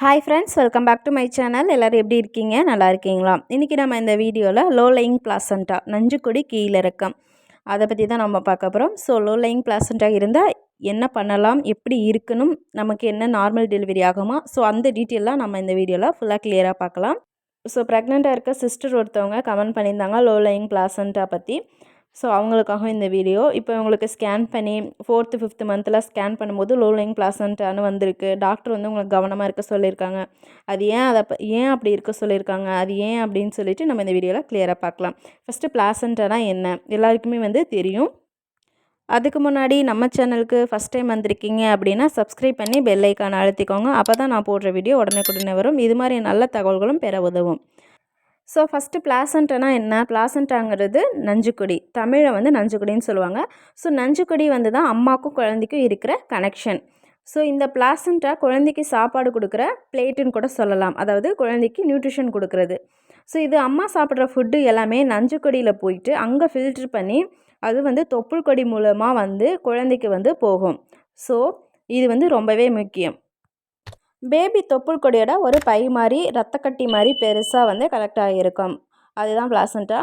Hi friends welcome back to my channel எல்லோரும் எப்படி இருக்கீங்க? நல்லா இருக்கீங்களா? இன்றைக்கி நம்ம இந்த வீடியோவில் லோ லையிங் பிளாசண்டா நஞ்சுக்கொடி கீழிறக்கம். அதை பற்றி தான் நம்ம பார்க்க போகிறோம் ஸோ லோ லயிங் பிளாசண்டா இருந்தால் என்ன பண்ணலாம்? எப்படி இருக்கணும்? நமக்கு என்ன நார்மல் டெலிவரி ஆகுமா? ஸோ அந்த டீட்டெயிலாக நம்ம இந்த வீடியோவில் ஃபுல்லாக கிளியராக பார்க்கலாம். ஸோ ப்ரெக்னெண்ட்டாக இருக்க சிஸ்டர் ஒருத்தவங்க கமெண்ட் பண்ணியிருந்தாங்க லோ லயிங் பிளாசண்டா பற்றி ஸோ அவங்களுக்காக இந்த வீடியோ இப்போ உங்களுக்கு ஸ்கேன் பண்ணி ஃபோர்த்து ஃபிஃப்த்து மந்த்தில் ஸ்கேன் பண்ணும்போது லோலிங் பிளாசன்ட்டானு வந்திருக்கு. டாக்டர் வந்து உங்களுக்கு கவனமாக இருக்க சொல்லியிருக்காங்க. அது ஏன் அதை ஏன் அப்படி இருக்க சொல்லியிருக்காங்க? அது ஏன் அப்படின்னு சொல்லிட்டு நம்ம இந்த வீடியோவில் கிளியராக பார்க்கலாம். ஃபஸ்ட்டு பிளாசன்ட்டானா என்ன? எல்லாருக்குமே வந்து தெரியும். அதுக்கு முன்னாடி நம்ம சேனலுக்கு ஃபஸ்ட் டைம் வந்திருக்கீங்க அப்படின்னா சப்ஸ்கிரைப் பண்ணி பெல் ஐக்கானை அழுத்திக்கோங்க. அப்போ தான் நான் போடுற வீடியோ உடனே உடனே வரும். இது மாதிரி நல்ல தகவல்களும் பெற உதவும். ஸோ ஃபஸ்ட்டு பிளாசண்டனா என்ன? பிளாசண்டாங்கிறது நஞ்சுக்கொடி. தமிழை வந்து நஞ்சுக்கொடின்னு சொல்லுவாங்க. ஸோ நஞ்சுக்கொடி வந்து தான் அம்மாவுக்கும் குழந்தைக்கும் இருக்கிற கனெக்ஷன் ஸோ இந்த பிளாசண்டா குழந்தைக்கு சாப்பாடு கொடுக்குற பிளேட்டுன்னு கூட சொல்லலாம். அதாவது குழந்தைக்கு நியூட்ரிஷன் கொடுக்குறது. ஸோ இது அம்மா சாப்பிட்ற ஃபுட்டு எல்லாமே நஞ்சுக்கொடியில் போயிட்டு அங்கே ஃபில்ட்ரு பண்ணி அது வந்து தொப்புள் கொடி மூலமாக வந்து குழந்தைக்கு வந்து போகும். ஸோ இது வந்து ரொம்பவே முக்கியம். பேபி தொப்புள் கொடியோட ஒரு பை மாதிரி ரத்தக்கட்டி மாதிரி பெருசாக வந்து கலெக்ட் ஆகியிருக்கும். அதுதான் பிளாசண்டா.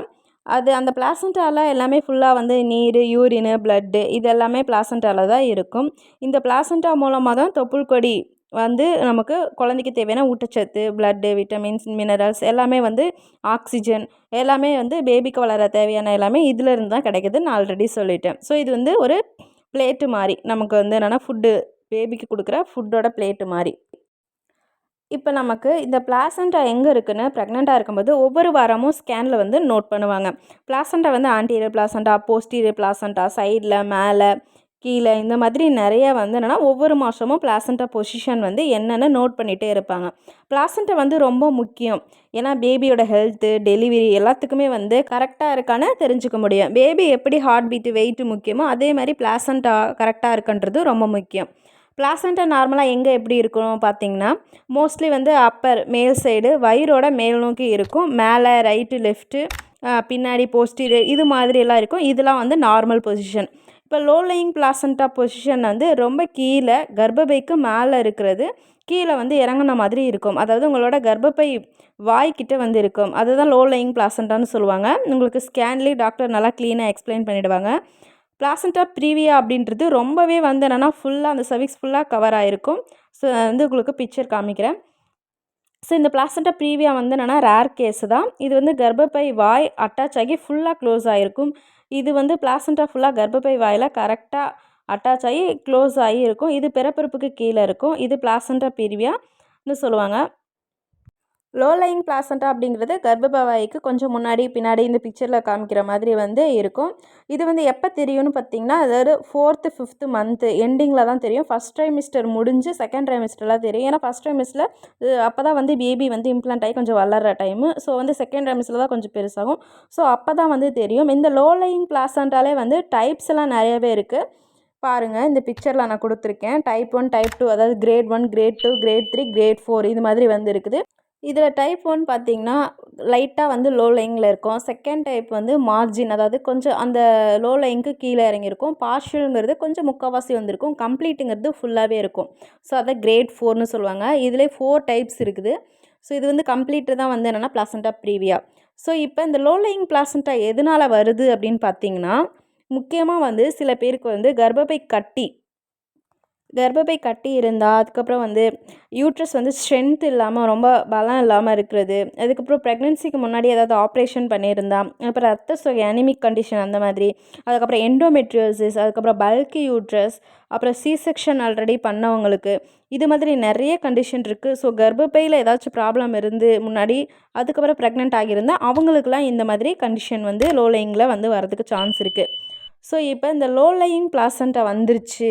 அது அந்த பிளாசண்டாவில் எல்லாமே ஃபுல்லாக வந்து நீர் யூரினு பிளட்டு இது எல்லாமே பிளாசண்டாவில் தான் இருக்கும். இந்த பிளாசண்டா மூலமாக தான் தொப்புள் கொடி வந்து நமக்கு குழந்தைக்கு தேவையான ஊட்டச்சத்து பிளட்டு விட்டமின்ஸ் மினரல்ஸ் எல்லாமே வந்து ஆக்சிஜன் எல்லாமே வந்து பேபிக்கு வளர தேவையான எல்லாமே இதிலிருந்து தான் கிடைக்கிது நான் ஆல்ரெடி சொல்லிட்டேன். ஸோ இது வந்து ஒரு பிளேட்டு மாதிரி நமக்கு வந்து என்னென்னா ஃபுட்டு பேபிக்கு கொடுக்குற ஃபுட்டோட பிளேட்டு மாதிரி இப்போ நமக்கு இந்த பிளாசண்டா எங்கே இருக்குதுன்னு ப்ரெக்னெண்ட்டாக இருக்கும்போது ஒவ்வொரு வாரமும் ஸ்கேனில் வந்து நோட் பண்ணுவாங்க. பிளாசண்டா வந்து ஆன்டீரியர் பிளாசண்டா போஸ்டீரியர் பிளாசண்டா சைடில் மேலே கீழே இந்த மாதிரி நிறைய வந்து என்னென்னா ஒவ்வொரு மாதமும் பிளாசண்டா பொசிஷன் வந்து என்னென்னு நோட் பண்ணிகிட்டே இருப்பாங்க. பிளாசண்டா வந்து ரொம்ப முக்கியம். ஏன்னா பேபியோட ஹெல்த்து டெலிவரி எல்லாத்துக்குமே வந்து கரெக்டாக இருக்கான்னு தெரிஞ்சுக்க முடியும். பேபி எப்படி ஹார்ட் பீட்டு வெயிட்டு முக்கியமோ அதே மாதிரி பிளாசண்டா கரெக்டாக இருக்குன்றது ரொம்ப முக்கியம். பிளாசண்டா நார்மலாக எங்கே எப்படி இருக்கணும் பார்த்தீங்கன்னா மோஸ்ட்லி வந்து அப்பர் மேல் சைடு வயிறோட மேல் நோக்கி இருக்கும். மேலே ரைட்டு லெஃப்ட்டு பின்னாடி போஸ்டீரியர் இது மாதிரியெல்லாம் இருக்கும். இதெல்லாம் வந்து நார்மல் பொசிஷன் இப்போ லோ லையிங் பிளாசண்டா பொசிஷன் வந்து ரொம்ப கீழே கர்ப்பப்பைக்கு மேலே இருக்கிறது. கீழே வந்து இறங்கின மாதிரி இருக்கும். அதாவது உங்களோட கர்ப்பப்பை வாய்க்கிட்ட வந்து இருக்கும். அதுதான் லோ லையிங் பிளாசண்டான்னு சொல்லுவாங்க. உங்களுக்கு ஸ்கேன்லேயே டாக்டர் நல்லா க்ளீனாக எக்ஸ்பிளைன் பண்ணிவிடுவாங்க பிளாசண்டா ப்ரீவியா அப்படின்றது ரொம்பவே வந்து என்னென்னா ஃபுல்லாக அந்த சர்விக்ஸ் ஃபுல்லாக கவர் ஆகிருக்கும் ஸோ வந்து உங்களுக்கு பிக்சர் காமிக்கிறேன். ஸோ இந்த பிளாசண்டா ப்ரீவியா வந்து என்னென்னா ரேர் கேஸ் தான். இது வந்து கர்ப்பப்பை வாய் அட்டாச் ஆகி ஃபுல்லாக க்ளோஸ் ஆகிருக்கும் இது வந்து பிளாசண்டா ஃபுல்லாக கர்ப்பப்பை வாயில் கரெக்டாக அட்டாச் ஆகி க்ளோஸ் ஆகி இருக்கும். இது பிறப்பிறப்புக்கு கீழே இருக்கும். இது பிளாசண்டா ப்ரீவியான்னு சொல்லுவாங்க. லோ லைங் பிளாசண்டா அப்படிங்கிறது கர்ப்பவாய்க்கு கொஞ்சம் முன்னாடி பின்னாடி இந்த பிக்சரில் காமிக்கிற மாதிரி வந்து இருக்கும். இது வந்து எப்போ தெரியும்னு பார்த்தீங்கன்னா அதாவது ஃபோர்த்து ஃபிஃப்த்து மந்த்து எண்டிங்கில் தான் தெரியும். ஃபஸ்ட் ட்ரைமிஸ்டர் முடிஞ்சு செகண்ட் ட்ரைமிஸ்டர்லாம் தெரியும். ஏன்னா ஃபஸ்ட் ட்ரைமிஸ்டரில் அப்போ தான் வந்து பேபி வந்து இம்ப்ளான்ட் ஆகி கொஞ்சம் வளர்கிற டைமு ஸோ வந்து செகண்ட் ட்ரைமிஸ்டரில் தான் கொஞ்சம் பெருசாகும். ஸோ அப்போ தான் வந்து தெரியும். இந்த லோ லைங் பிளாசண்டாலே வந்து டைப்ஸ் எல்லாம் நிறையவே இருக்குது பாருங்கள் இந்த பிக்சரில் நான் கொடுத்துருக்கேன். டைப் ஒன் டைப் டூ அதாவது grade one grade two grade three grade four இது மாதிரி வந்து இருக்குது. இதில் டைப் ஒன் பார்த்திங்கன்னா லைட்டாக வந்து லோ லைனில் இருக்கும். செகண்ட் டைப் வந்து மார்ஜின் அதாவது கொஞ்சம் அந்த லோ லைனுக்கு கீழே இறங்கியிருக்கும். பார்ஷியலுங்கிறது கொஞ்சம் முக்கால்வாசி வந்திருக்கும். கம்ப்ளீட்டுங்கிறது ஃபுல்லாகவே இருக்கும். ஸோ அதை கிரேட் ஃபோர்னு சொல்லுவாங்க. இதிலே ஃபோர் டைப்ஸ் இருக்குது. ஸோ இது வந்து கம்ப்ளீட்டு தான் வந்து என்னென்னா பிளாசண்டா ப்ரீவியா ஸோ இப்போ இந்த லோ லைங் பிளாசண்டா எதனால் வருது அப்படின்னு பார்த்தீங்கன்னா முக்கியமாக வந்து சில பேருக்கு வந்து கர்ப்பப்பை கட்டி கர்ப்பப்பை கட்டி இருந்தால் அதுக்கப்புறம் வந்து யூட்ரஸ் வந்து ஸ்ட்ரென்த் இல்லாமல் ரொம்ப பலம் இல்லாமல் இருக்கிறது. அதுக்கப்புறம் ப்ரெக்னென்சிக்கு முன்னாடி ஏதாவது ஆப்ரேஷன் பண்ணியிருந்தா அப்புறம் ரத்த சொகை அனிமிக் கண்டிஷன் அந்த மாதிரி. அதுக்கப்புறம் எண்டோமெட்ரியோசிஸ் அதுக்கப்புறம் பல்கி யூட்ரஸ் அப்புறம் சி செக்ஷன் ஆல்ரெடி பண்ணவங்களுக்கு. இது மாதிரி நிறைய கண்டிஷன் இருக்குது ஸோ கர்ப்பப்பையில் ஏதாச்சும் ப்ராப்ளம் இருந்து முன்னாடி அதுக்கப்புறம் ப்ரெக்னென்ட் ஆகியிருந்தால் அவங்களுக்குலாம் இந்த மாதிரி கண்டிஷன் வந்து லோ வந்து வரதுக்கு சான்ஸ் இருக்குது ஸோ இப்போ இந்த லோ லயிங் பிளாசண்ட்டை வந்துருச்சு.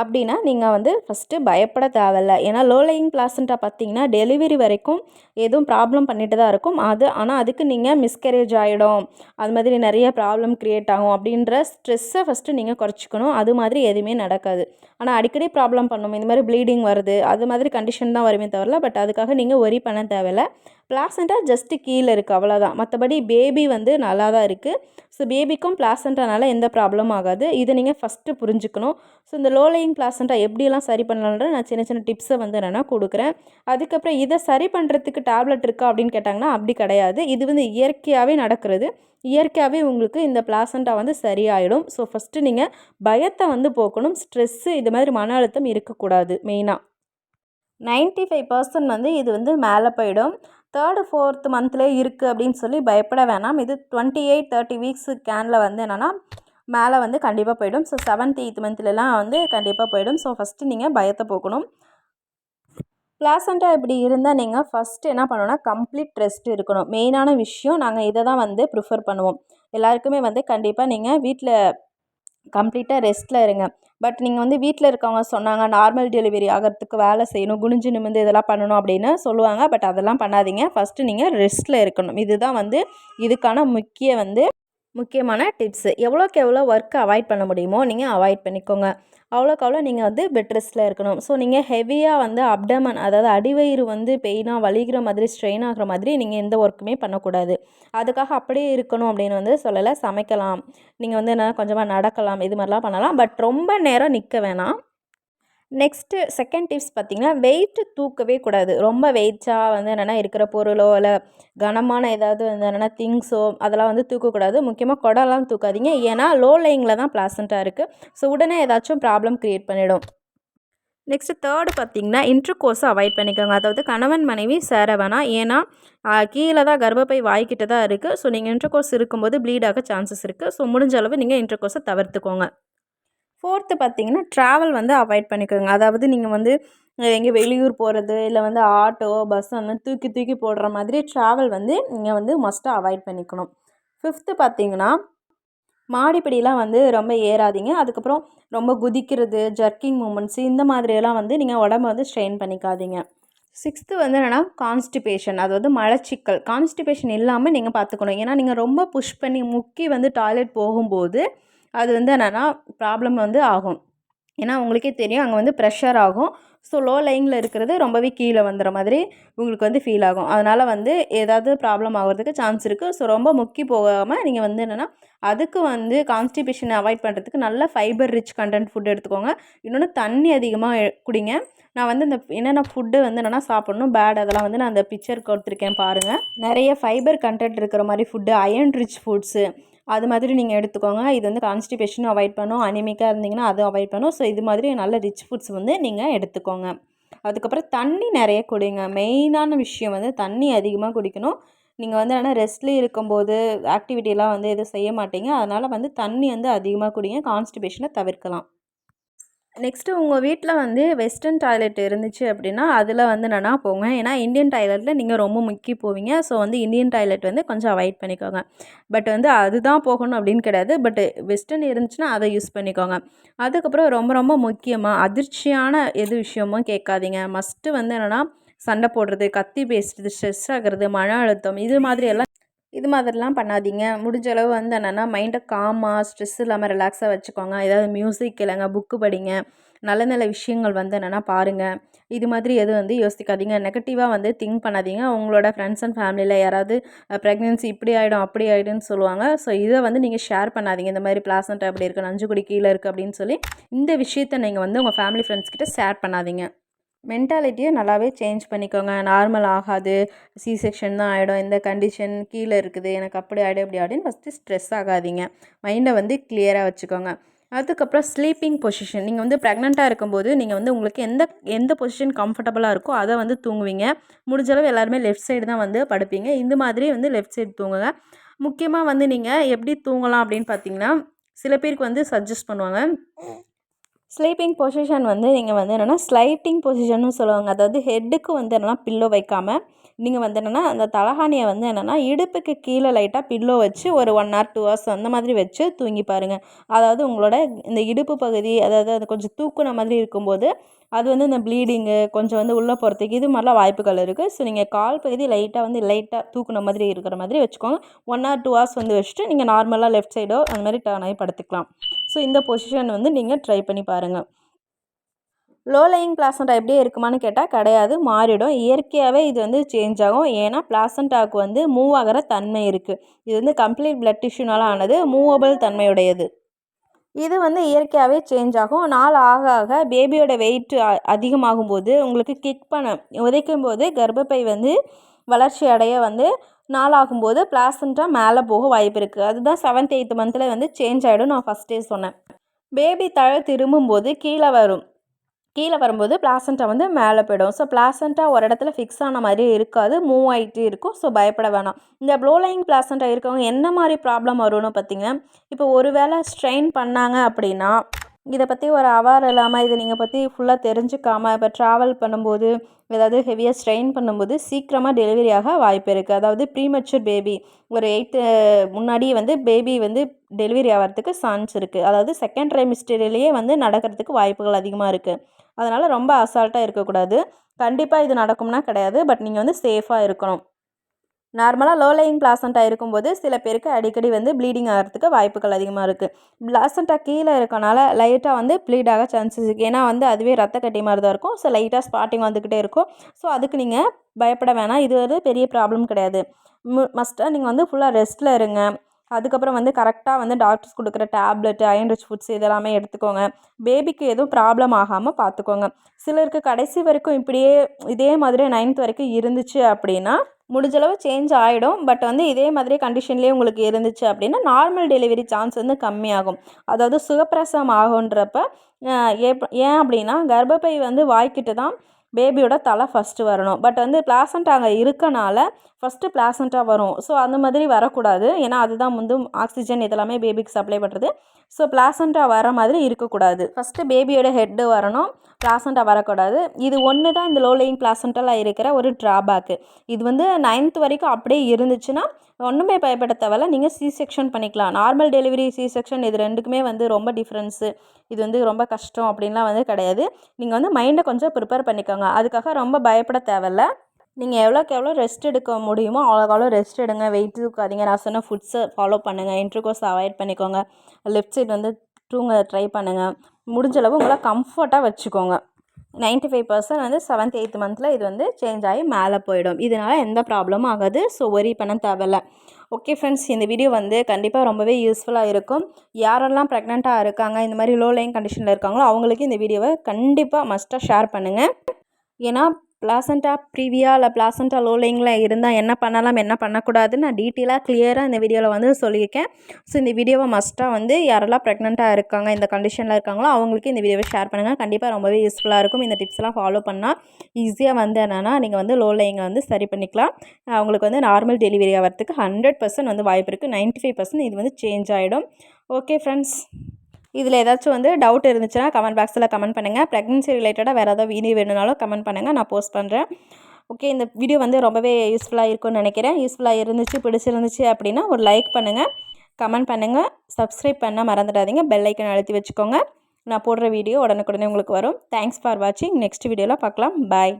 அப்படின்னா நீங்கள் வந்து ஃபஸ்ட்டு பயப்பட தேவையில்ல. ஏன்னா லோ லயிங் பிளாசண்ட்டாக பார்த்தீங்கன்னா டெலிவரி வரைக்கும் எதுவும் ப்ராப்ளம் பண்ணிட்டு தான் இருக்கும். அது ஆனால் அதுக்கு நீங்கள் மிஸ்கரேஜ் ஆகிடும் அது மாதிரி நிறைய ப்ராப்ளம் க்ரியேட் ஆகும். அப்படின்ற ஸ்ட்ரெஸ்ஸை ஃபஸ்ட்டு நீங்கள் குறைச்சிக்கணும். அது மாதிரி எதுவுமே நடக்காது. ஆனால் அடிக்கடி ப்ராப்ளம் பண்ணும். இந்த மாதிரி ப்ளீடிங் வருது. அது மாதிரி கண்டிஷன் தான் வருமே தவிர பட் அதுக்காக நீங்கள் ஒரி பண்ண தேவையில்ல. பிளாசண்டா ஜஸ்ட்டு கீழே இருக்குது அவ்வளோதான் மற்றபடி பேபி வந்து நல்லா தான் இருக்குது ஸோ பேபிக்கும் பிளாசண்டானால எந்த ப்ராப்ளமும் ஆகாது. இதை நீங்கள் ஃபஸ்ட்டு புரிஞ்சுக்கணும். ஸோ இந்த லோலையிங் பிளாசண்டா எப்படியெல்லாம் சரி பண்ணலான்ற நான் சின்ன சின்ன டிப்ஸை வந்து என்னென்னா கொடுக்குறேன். அதுக்கப்புறம் இதை சரி பண்ணுறதுக்கு டேப்லெட் இருக்கா அப்படின்னு கேட்டாங்கன்னா அப்படி கிடையாது. இது வந்து இயற்கையாகவே நடக்கிறது. இயற்கையாகவே உங்களுக்கு இந்த பிளாசண்டா வந்து சரியாயிடும். ஸோ ஃபஸ்ட்டு நீங்கள் பயத்தை வந்து போக்கணும். ஸ்ட்ரெஸ்ஸு இது மாதிரி மன அழுத்தம் இருக்கக்கூடாது மெயினாக நைன்ட்டி ஃபைவ் பர்சன்ட் வந்து இது வந்து மேலே போயிடும். தேர்டு ஃபோர்த்து மந்த்லேயே இருக்குது அப்படின்னு சொல்லி பயப்பட வேணாம். இது டுவெண்ட்டி எயிட் தேர்ட்டி வீக்ஸு கேனில் வந்து என்னென்னா மேலே வந்து கண்டிப்பாக போயிடும். ஸோ செவன்த் எயித் மந்த்லலாம் வந்து கண்டிப்பாக போயிடும். ஸோ ஃபஸ்ட்டு நீங்கள் பயத்தை போக்கணும். பிளாசண்ட்டாக இப்படி இருந்தால் நீங்கள் ஃபஸ்ட்டு என்ன பண்ணணும்னா கம்ப்ளீட் ரெஸ்ட் இருக்கணும். மெயினான விஷயம் நாங்கள் இதை தான் வந்து ப்ரிஃபர் பண்ணுவோம். எல்லாருக்குமே வந்து கண்டிப்பாக நீங்கள் வீட்டில் கம்ப்ளீட்டாக ரெஸ்ட்டில் இருங்க. பட் நீங்கள் வந்து வீட்டில் இருக்கவங்க சொன்னாங்க நார்மல் டெலிவரி ஆகிறதுக்கு வேலை செய்யணும் குனிஞ்சு நிமிந்து இதெல்லாம் பண்ணணும் அப்படின்னு சொல்லுவாங்க. பட் அதெல்லாம் பண்ணாதீங்க. ஃபஸ்ட்டு நீங்கள் ரெஸ்ட்டில் இருக்கணும். இதுதான் வந்து இதுக்கான முக்கிய வந்து முக்கியமான டிப்ஸு எவ்வளோக்கு எவ்வளோ ஒர்க்கை அவாய்ட் பண்ண முடியுமோ நீங்கள் அவாய்ட் பண்ணிக்கோங்க. அவ்வளோக்கு அவ்வளோ நீங்கள் வந்து பெட் ரெஸ்ட்டில் இருக்கணும். ஸோ நீங்கள் ஹெவியாக வந்து அப்டமன் அதாவது அடிவயிறு வந்து பெயினாக வலிக்கிற மாதிரி ஸ்ட்ரெயின் ஆகிற மாதிரி நீங்கள் எந்த ஒர்க்குமே பண்ணக்கூடாது. அதுக்காக அப்படியே இருக்கணும் அப்படின்னு வந்து சொல்லலை சமைக்கலாம். நீங்கள் வந்து என்ன கொஞ்சமாக நடக்கலாம் இது மாதிரிலாம் பண்ணலாம். பட் ரொம்ப நேரம் நிற்க வேணாம். நெக்ஸ்ட்டு செகண்ட் டிப்ஸ் பார்த்திங்கன்னா வெயிட்டு தூக்கவே கூடாது. ரொம்ப வெயிட்ஸாக வந்து என்னென்னா இருக்கிற பொருளோ இல்லை கனமான ஏதாவது வந்து என்னென்னா திங்ஸோ அதெல்லாம் வந்து தூக்கக்கூடாது. முக்கியமாக குடம்லாம் தூக்காதீங்க. ஏன்னா லோ லைங்கில் தான் பிளாசண்ட்டாக இருக்குது ஸோ உடனே ஏதாச்சும் ப்ராப்ளம் க்ரியேட் பண்ணிடும். நெக்ஸ்ட்டு தேர்டு பார்த்திங்கன்னா இன்ட்ரு கோர்ஸை அவாய்ட் பண்ணிக்கோங்க. அதாவது கணவன் மனைவி சேர வேணாம். ஏன்னா கீழே தான் கர்ப்பப்பை வாய்க்கிட்ட தான் இருக்குது ஸோ நீங்கள் இன்ட்ரு கோர்ஸ் இருக்கும்போது ப்ளீட் ஆக சான்சஸ் இருக்குது ஸோ முடிஞ்ச அளவு நீங்கள் இன்ட்ரு கோர்ஸை தவிர்த்துக்கோங்க. ஃபோர்த்து பார்த்தீங்கன்னா ட்ராவல் வந்து அவாய்ட் பண்ணிக்கோங்க. அதாவது நீங்கள் வந்து எங்கே வெளியூர் போகிறது இல்லை வந்து ஆட்டோ பஸ் அந்த தூக்கி தூக்கி போடுற மாதிரி ட்ராவல் வந்து நீங்கள் வந்து மஸ்ட்டாக அவாய்ட் பண்ணிக்கணும். ஃபிஃப்த்து பார்த்தீங்கன்னா மாடிப்படியெலாம் வந்து ரொம்ப ஏறாதீங்க. அதுக்கப்புறம் ரொம்ப குதிக்கிறது ஜர்க்கிங் மூமெண்ட்ஸ் இந்த மாதிரியெல்லாம் வந்து நீங்கள் உடம்ப வந்து ஸ்ட்ரெயின் பண்ணிக்காதீங்க. சிக்ஸ்த்து வந்து என்னென்னா கான்ஸ்டிபேஷன் அதாவது மலச்சிக்கல். கான்ஸ்டிபேஷன் இல்லாமல் நீங்கள் பார்த்துக்கணும். ஏன்னா நீங்கள் ரொம்ப புஷ் பண்ணி முக்கி வந்து டாய்லெட் போகும்போது அது வந்து என்னென்னா ப்ராப்ளம் வந்து ஆகும். ஏன்னா உங்களுக்கே தெரியும் அங்கே வந்து ப்ரெஷர் ஆகும். ஸோ லோ லைனில் இருக்கிறது ரொம்பவே கீழே வந்துடுற மாதிரி உங்களுக்கு வந்து ஃபீல் ஆகும். அதனால் வந்து ஏதாவது ப்ராப்ளம் ஆகிறதுக்கு சான்ஸ் இருக்குது ஸோ ரொம்ப முக்கி போகாமல் நீங்கள் வந்து என்னென்னா அதுக்கு வந்து கான்ஸ்டிபேஷனை அவாய்ட் பண்ணுறதுக்கு நல்ல ஃபைபர் ரிச் கண்டென்ட் ஃபுட் எடுத்துக்கோங்க. இன்னொன்று தண்ணி அதிகமாக குடிங்க. நான் வந்து இந்த என்னென்ன ஃபுட்டு வந்து என்னென்னா சாப்பிட்ணும் பேட் அதெல்லாம் வந்து நான் அந்த பிக்சர் கொடுத்துருக்கேன் பாருங்கள் நிறைய ஃபைபர் கண்டென்ட் இருக்கிற மாதிரி ஃபுட்டு அயன் ரிச் ஃபுட்ஸு அது மாதிரி நீங்கள் எடுத்துக்கோங்க. இது வந்து கான்ஸ்டிபேஷனும் அவாய்ட் பண்ணும் அனிமிக்காக இருந்தீங்கன்னா அதுவும் அவாய்ட் பண்ணும் ஸோ இது மாதிரி நல்ல ரிச் ஃபுட்ஸ் வந்து நீங்கள் எடுத்துக்கோங்க. அதுக்கப்புறம் தண்ணி நிறைய குடிங்க. மெயினான விஷயம் வந்து தண்ணி அதிகமாக குடிக்கணும். நீங்கள் வந்து ஆனால் ரெஸ்ட்லேயே இருக்கும்போது ஆக்டிவிட்டியெல்லாம் வந்து எதுவும் செய்ய மாட்டீங்க. அதனால் வந்து தண்ணி வந்து அதிகமாக குடிங்க. கான்ஸ்டிபேஷனை தவிர்க்கலாம். நெக்ஸ்ட்டு உங்கள் வீட்டில் வந்து வெஸ்டர்ன் டாய்லெட் இருந்துச்சு அப்படின்னா அதில் வந்து என்னென்னா போங்க. ஏன்னா இந்தியன் டாய்லெட்டில் நீங்கள் ரொம்ப முக்கி போவீங்க. ஸோ வந்து இந்தியன் டாய்லெட் வந்து கொஞ்சம் அவாய்ட் பண்ணிக்கோங்க. பட் வந்து அதுதான் போகணும் அப்படின்னு கிடையாது. பட் வெஸ்டர்ன் இருந்துச்சுன்னா அதை யூஸ் பண்ணிக்கோங்க. அதுக்கப்புறம் ரொம்ப ரொம்ப முக்கியமாக அதிர்ச்சியான எது விஷயமும் கேட்காதீங்க. மஸ்ட்டு வந்து என்னென்னா சண்டை போடுறது கத்தி பேசுறது ஸ்ட்ரெஸ் ஆகிறது மன அழுத்தம் இது மாதிரி எல்லாம் இது மாதிரிலாம் பண்ணாதீங்க. முடிஞ்ச அளவு வந்து என்னென்னா மைண்டை காமாக ஸ்ட்ரெஸ் இல்லாமல் ரிலாக்ஸாக வச்சுக்கோங்க. ஏதாவது மியூசிக் இல்லைங்க புக்கு படிங்க. நல்ல நல்ல விஷயங்கள் வந்து என்னென்னா பாருங்கள் இது மாதிரி எதுவும் வந்து யோசிக்காதீங்க. நெகட்டிவாக வந்து திங்க் பண்ணாதீங்க. உங்களோட ஃப்ரெண்ட்ஸ் அண்ட் ஃபேமிலியில் யாராவது ப்ரெக்னென்சி இப்படி ஆகிடும் அப்படி ஆகிடும்னு சொல்லுவாங்க. ஸோ இதை வந்து நீங்கள் ஷேர் பண்ணாதீங்க. இந்த மாதிரி பிளாசண்ட் அப்படி இருக்குது நஞ்சு குடி கீழே இருக்குது அப்படின்னு சொல்லி இந்த விஷயத்தை நீங்கள் வந்து உங்கள் ஃபேமிலி ஃப்ரெண்ட்ஸ் கிட்ட ஷேர் பண்ணாதீங்க. மென்டாலிட்டியை நல்லாவே சேஞ்ச் பண்ணிக்கோங்க. நார்மல் ஆகாது. சி செக்ஷன் தான் ஆகிடும் இந்த கண்டிஷன் கீழே இருக்குது. எனக்கு அப்படி ஆகிடும் இப்படி ஆகிடுன்னு ஃபஸ்ட்டு ஸ்ட்ரெஸ் ஆகாதீங்க. மைண்டை வந்து கிளியராக வச்சுக்கோங்க. அதுக்கப்புறம் ஸ்லீப்பிங் பொசிஷன் நீங்கள் வந்து ப்ரெக்னெண்ட்டாக இருக்கும்போது நீங்கள் வந்து உங்களுக்கு எந்த எந்த பொசிஷன் கம்ஃபர்டபுளாக இருக்கோ அதை வந்து தூங்குவீங்க. முடிஞ்சளவு எல்லாருமே லெஃப்ட் சைடு தான் வந்து படுப்பீங்க. இந்த மாதிரி வந்து லெஃப்ட் சைடு தூங்குங்க. முக்கியமாக வந்து நீங்கள் எப்படி தூங்கலாம் அப்படின்னு பார்த்தீங்கன்னா சில பேருக்கு வந்து சஜஸ்ட் பண்ணுவாங்க. ஸ்லீப்பிங் பொசிஷன் வந்து நீங்கள் வந்து என்னென்னா ஸ்லைட்டிங் பொசிஷன்னு சொல்லுவாங்க. அதாவது ஹெட்டுக்கு வந்து என்னென்னா பில்லோ வைக்காமல் நீங்கள் வந்து என்னென்னா அந்த தலகாணியை வந்து என்னென்னா இடுப்புக்கு கீழே லைட்டாக பில்லோ வச்சு ஒரு ஒன் ஆர் டூ ஹவர்ஸ் அந்த மாதிரி வச்சு தூங்கி பாருங்கள் அதாவது உங்களோட இந்த இடுப்பு பகுதி அதாவது அது கொஞ்சம் தூக்குன மாதிரி இருக்கும்போது அது வந்து இந்த ப்ளீடிங்கு கொஞ்சம் வந்து உள்ளே போகிறதுக்கு இது மாதிரிலாம் வாய்ப்புகள் இருக்குது ஸோ நீங்கள் கால் பகுதி லைட்டாக வந்து லைட்டாக தூக்குன மாதிரி இருக்கிற மாதிரி வச்சுக்கோங்க. ஒன் ஆர் டூ ஹவர்ஸ் வந்து வச்சுட்டு நீங்கள் நார்மலாக லெஃப்ட் சைடோ அந்த மாதிரி டர்ன் ஆகி படுத்துக்கலாம். ஸோ இந்த பொசிஷன் வந்து நீங்கள் ட்ரை பண்ணி பாருங்கள் லோ லையிங் பிளாசண்டா எப்படியே இருக்குமான்னு கேட்டால் கிடையாது. மாறிடும். இயற்கையாகவே இது வந்து சேஞ்ச் ஆகும். ஏன்னா பிளாசண்டாவுக்கு வந்து மூவ் ஆகிற தன்மை இருக்குது இது வந்து கம்ப்ளீட் பிளட் டிஷ்யூனால ஆனது மூவபிள் தன்மையுடையது. இது வந்து இயற்கையாகவே சேஞ்ச் ஆகும். நாள் ஆக ஆக பேபியோட வெயிட் அதிகமாகும் போது உங்களுக்கு கிக் பண்ண உதைக்கும் போது கர்ப்பப்பை வந்து வளர்ச்சி அடைய வந்து நாளாகும்போது பிளாசண்டா மேலே போக வாய்ப்பு இருக்குது அதுதான் செவன்த் எயித்து மந்தில் வந்து சேஞ்ச் ஆகிடும் நான் ஃபஸ்ட்டே சொன்னேன். பேபி தழை திரும்பும்போது கீழே வரும். கீழே வரும்போது பிளாசண்டா வந்து மேலே போயிடும். ஸோ பிளாசண்டா ஒரு இடத்துல ஃபிக்ஸ் ஆன மாதிரி இருக்காது. மூவ் ஆகிட்டு இருக்கும். ஸோ பயப்பட வேணாம். இந்த ப்ளோலைங் பிளாசண்டா இருக்கவங்க என்ன மாதிரி ப்ராப்ளம் வரும்னு பார்த்தீங்கன்னா இப்போ ஒரு வேளை ஸ்ட்ரெயின் பண்ணாங்க அப்படின்னா இதை பற்றி ஒரு அவார் இல்லாமல் இதை நீங்கள் பற்றி ஃபுல்லாக தெரிஞ்சுக்காமல் இப்போ ட்ராவல் பண்ணும்போது ஏதாவது ஹெவியாக ஸ்ட்ரெயின் பண்ணும்போது சீக்கிரமாக டெலிவரி ஆக வாய்ப்பு இருக்குது அதாவது ப்ரீமெச்சூர் பேபி ஒரு எயித்து முன்னாடி வந்து பேபி வந்து டெலிவரி ஆகிறதுக்கு சான்ஸ் இருக்குது அதாவது செகண்ட் ட்ரைமிஸ்டர்லேயே வந்து நடக்கிறதுக்கு வாய்ப்புகள் அதிகமாக இருக்குது அதனால் ரொம்ப அசால்ட்டாக இருக்கக்கூடாது. கண்டிப்பாக இது நடக்கும்னா கிடையாது. பட் நீங்கள் வந்து சேஃபாக இருக்கணும். நார்மலாக லோ லையிங் பிளாசண்டா இருக்கும்போது சில பேருக்கு அடிக்கடி வந்து ப்ளீடிங் ஆகிறதுக்கு வாய்ப்புகள் அதிகமாக இருக்குது பிளாசண்டா கீழே இருக்கனால லைட்டாக வந்து ப்ளீட் ஆக சான்சஸ் இருக்குது ஏன்னா வந்து அதுவே ரத்த கட்டி மாதிரி தான் இருக்கும் ஸோ லைட்டாக ஸ்பாட்டிங் வந்துக்கிட்டே இருக்கும். ஸோ அதுக்கு நீங்கள் பயப்பட வேணாம். இது வந்து பெரிய ப்ராப்ளம் கிடையாது. மஸ்ட்டாக நீங்கள் வந்து ஃபுல்லாக ரெஸ்ட்டில் இருங்க. அதுக்கப்புறம் வந்து கரெக்டாக வந்து டாக்டர்ஸ் கொடுக்குற டேப்லெட்டு அயன் ரிச் ஃபுட்ஸ் இதெல்லாமே எடுத்துக்கோங்க. பேபிக்கு எதுவும் ப்ராப்ளம் ஆகாமல் பார்த்துக்கோங்க சிலருக்கு கடைசி வரைக்கும் இப்படியே இதே மாதிரி நைன்த் வரைக்கும் இருந்துச்சு அப்படின்னா முடிஞ்சளவு சேஞ்ச் ஆகிடும் பட் வந்து இதே மாதிரி கண்டிஷன்லேயே உங்களுக்கு இருந்துச்சு அப்படின்னா நார்மல் டெலிவரி சான்ஸ் வந்து கம்மியாகும். அதாவது சுகப்பிரசவம் ஆகுன்றப்ப ஏன் அப்படின்னா கர்ப்பப்பை வந்து வாய்க்கிட்டு தான் பேபியோட தலை ஃபஸ்ட்டு வரணும். பட் வந்து பிளாசண்ட் அங்கே இருக்கனால ஃபஸ்ட்டு பிளாசண்ட்டாக வரும். ஸோ அந்த மாதிரி வரக்கூடாது. ஏன்னா அதுதான் வந்து ஆக்சிஜன் இதெல்லாமே பேபிக்கு சப்ளை பண்ணுறது ஸோ பிளாசண்ட்டாக வர மாதிரி இருக்கக்கூடாது. ஃபஸ்ட்டு பேபியோட ஹெட்டு வரணும். பிளாசண்டா வரக்கூடாது. இது ஒன்று தான் இந்த லோ லைன் பிளாசண்டால் இருக்கிற ஒரு ட்ராபேக்கு இது வந்து நைன்த் வரைக்கும் அப்படியே இருந்துச்சுன்னா ஒன்றுமே பயப்பட தேவையில்ல. நீங்கள் சி செக்ஷன் பண்ணிக்கலாம். நார்மல் டெலிவரி சி செக்ஷன் இது ரெண்டுக்குமே வந்து ரொம்ப டிஃப்ரென்ஸு இது வந்து ரொம்ப கஷ்டம் அப்படின்லாம் வந்து கிடையாது. நீங்கள் வந்து மைண்டை கொஞ்சம் ப்ரிப்பேர் பண்ணிக்கோங்க. அதுக்காக ரொம்ப பயப்பட தேவையில்ல. நீங்கள் எவ்வளோக்கு எவ்வளோ ரெஸ்ட் எடுக்க முடியுமோ அவ்வளோக்கு அவ்வளோ ரெஸ்ட் எடுங்க. வெயிட் தூக்காதீங்க. நான் சொன்ன ஃபுட்ஸை ஃபாலோ பண்ணுங்கள் இன்டர்கோர்ஸ் அவாய்ட் பண்ணிக்கோங்க. லெஃப்ட் சைட் வந்து தூங்க ட்ரை பண்ணுங்கள் முடிஞ்சளவு உங்களை கம்ஃபர்ட்டாக வச்சுக்கோங்க. நைன்ட்டி ஃபைவ் பர்சன்ட் வந்து செவன்த் எயித் மந்தில் இது வந்து சேஞ்ச் ஆகி மேலே போயிடும். இதனால் எந்த ப்ராப்ளமும் ஆகாது. ஸோ ஒரி பண்ண தேவையில்ல. ஓகே ஃப்ரெண்ட்ஸ் இந்த வீடியோ வந்து கண்டிப்பாக ரொம்பவே யூஸ்ஃபுல்லாக இருக்கும். யாரெல்லாம் ப்ரெக்னெண்ட்டாக இருக்காங்க இந்த மாதிரி லோ லைன் கண்டிஷனில் இருக்காங்களோ அவங்களுக்கு இந்த வீடியோவை கண்டிப்பாக மஸ்ட்டாக ஷேர் பண்ணுங்கள் ஏன்னா பிளாசண்டா ப்ரீவியா இல்லை பிளாசண்டா லோலிங்கில் இருந்தால் என்ன பண்ணலாம் என்ன பண்ணக்கூடாதுன்னு நான் டீட்டெயிலாக கிளியராக இந்த வீடியோவில் வந்து சொல்லியிருக்கேன். ஸோ இந்த வீடியோவை மஸ்ட்டாக வந்து யாரெல்லாம் ப்ரெக்னெண்ட்டாக இருக்காங்க இந்த கண்டிஷனில் இருக்காங்களோ அவங்களுக்கு இந்த வீடியோவை ஷேர் பண்ணுங்கள் கண்டிப்பாக ரொம்பவே யூஸ்ஃபுல்லாக இருக்கும். இந்த டிப்ஸ்லாம் ஃபாலோ பண்ணால் ஈஸியாக வந்து என்னென்னா நீங்கள் வந்து லோலைங்கை வந்து சரி பண்ணிக்கலாம். அவங்களுக்கு வந்து நார்மல் டெலிவரி ஆகிறதுக்கு ஹண்ட்ரட் பர்சன்ட் வந்து வாய்ப்பு இருக்குது நைன்ட்டி ஃபைவ் பர்சன்ட் இது வந்து சேஞ்ச் ஆகிடும் ஓகே ஃப்ரெண்ட்ஸ் இதில் ஏதாச்சும் வந்து டவுட் இருந்துச்சுன்னா கமெண்ட் பாக்ஸில் கமெண்ட் பண்ணுங்கள் ப்ரெக்னென்சி ரிலேட்டடாக வேறு ஏதாவது வீடியோ வேணுனாலும் கமெண்ட் பண்ணுங்கள் நான் போஸ்ட் பண்ணுறேன் ஓகே இந்த வீடியோ வந்து ரொம்பவே யூஸ்ஃபுல்லாக இருக்கும்னு நினைக்கிறேன். யூஸ்ஃபுல்லாக இருந்துச்சு பிடிச்சிருந்துச்சு அப்படின்னா ஒரு லைக் பண்ணுங்கள் கமெண்ட் பண்ணுங்கள் சப்ஸ்கிரைப் பண்ணால் மறந்துடாதீங்க. பெல் ஐக்கன் அழுத்தி வச்சுக்கோங்க. நான் போடுற வீடியோ உடனுக்குடனே உங்களுக்கு வரும். தேங்க்ஸ் ஃபார் வாட்சிங் நெக்ஸ்ட் வீடியோவில் பார்க்கலாம். பாய்